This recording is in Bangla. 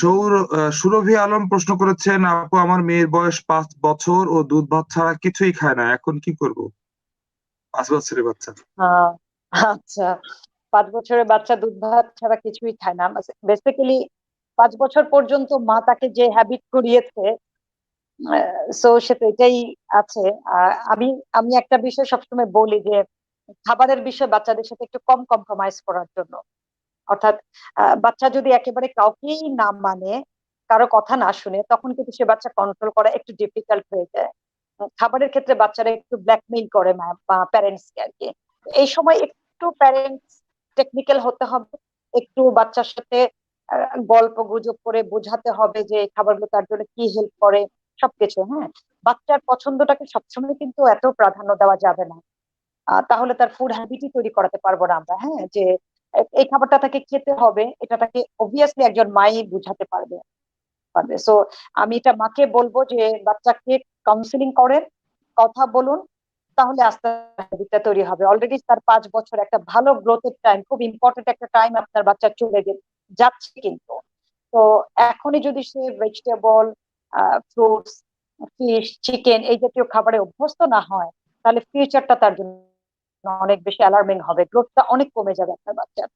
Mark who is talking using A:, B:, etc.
A: সৌর সুরভি আলম প্রশ্ন করেছেন, আপু, আমার মেয়ের বয়স পাঁচ বছর ও দুধ ভাত ছাড়া কিছুই খায় না, এখন কি করব? পাঁচ বছরের বাচ্চা।
B: আচ্ছা পাঁচ বছরের বাচ্চা দুধ ভাত ছাড়া কিছুই খায় না। বেসিক্যালি পাঁচ বছর পর্যন্ত মা তাকে যে হ্যাবিট করিয়েছে সো সে তো এটাই আছে। আমি আমি একটা বিষয় সবসময় বলি যে, খাবারের বিষয়ে বাচ্চাদের সাথে একটু কম কম্প্রোমাইজ করার জন্য। অর্থাৎ বাচ্চা যদি একেবারে কাউকেই না মানে কারও কথা না শুনে, তখন কিন্তু সে বাচ্চা কন্ট্রোল করা একটু ডিফিকাল্ট হয়ে যায়। খাবারের ক্ষেত্রে বাচ্চারা একটু ব্ল্যাকমেইল করে প্যারেন্টসকে আর কি এই সময় একটু প্যারেন্টস টেকনিক্যাল হতে হবে, একটু বাচ্চার সাথে গল্প গুজব করে বোঝাতে হবে যে খাবারগুলো তার জন্য কি হেল্প করে, সবকিছু হ্যাঁ? বাচ্চার পছন্দটাকে সবসময় কিন্তু এত প্রাধান্য দেওয়া যাবে না। তাহলে তার ফুড হ্যাবিটই তৈরি করাতে পারব না আমরা হ্যাঁ? যে এই খাবারটা তাকে খেতে হবে। এটা তাকে অবভিয়াসলি একজন মাই বুঝাতে পারবে পারবে। সো আমি এটা মাকে বলব যে, বাচ্চাকে কাউন্সিলিং করেন, কথা বলুন, তাহলে আস্তে হ্যাবিটটা তৈরি হবে। অলরেডি তার পাঁচ বছর একটা ভালো গ্রোথের টাইম খুব ইম্পর্টেন্ট একটা টাইম আপনার বাচ্চা চলে যাচ্ছে কিন্তু। তো এখনই যদি সে ভেজিটেবল ফ্রুটস ফিশ চিকেন এই জাতীয় খাবারে অভ্যস্ত না হয়, তাহলে ফিউচারটা তার জন্য অনেক বেশি অ্যালার্মিং হবে। গ্রোথটা অনেক কমে যাবে আপনার বাচ্চার।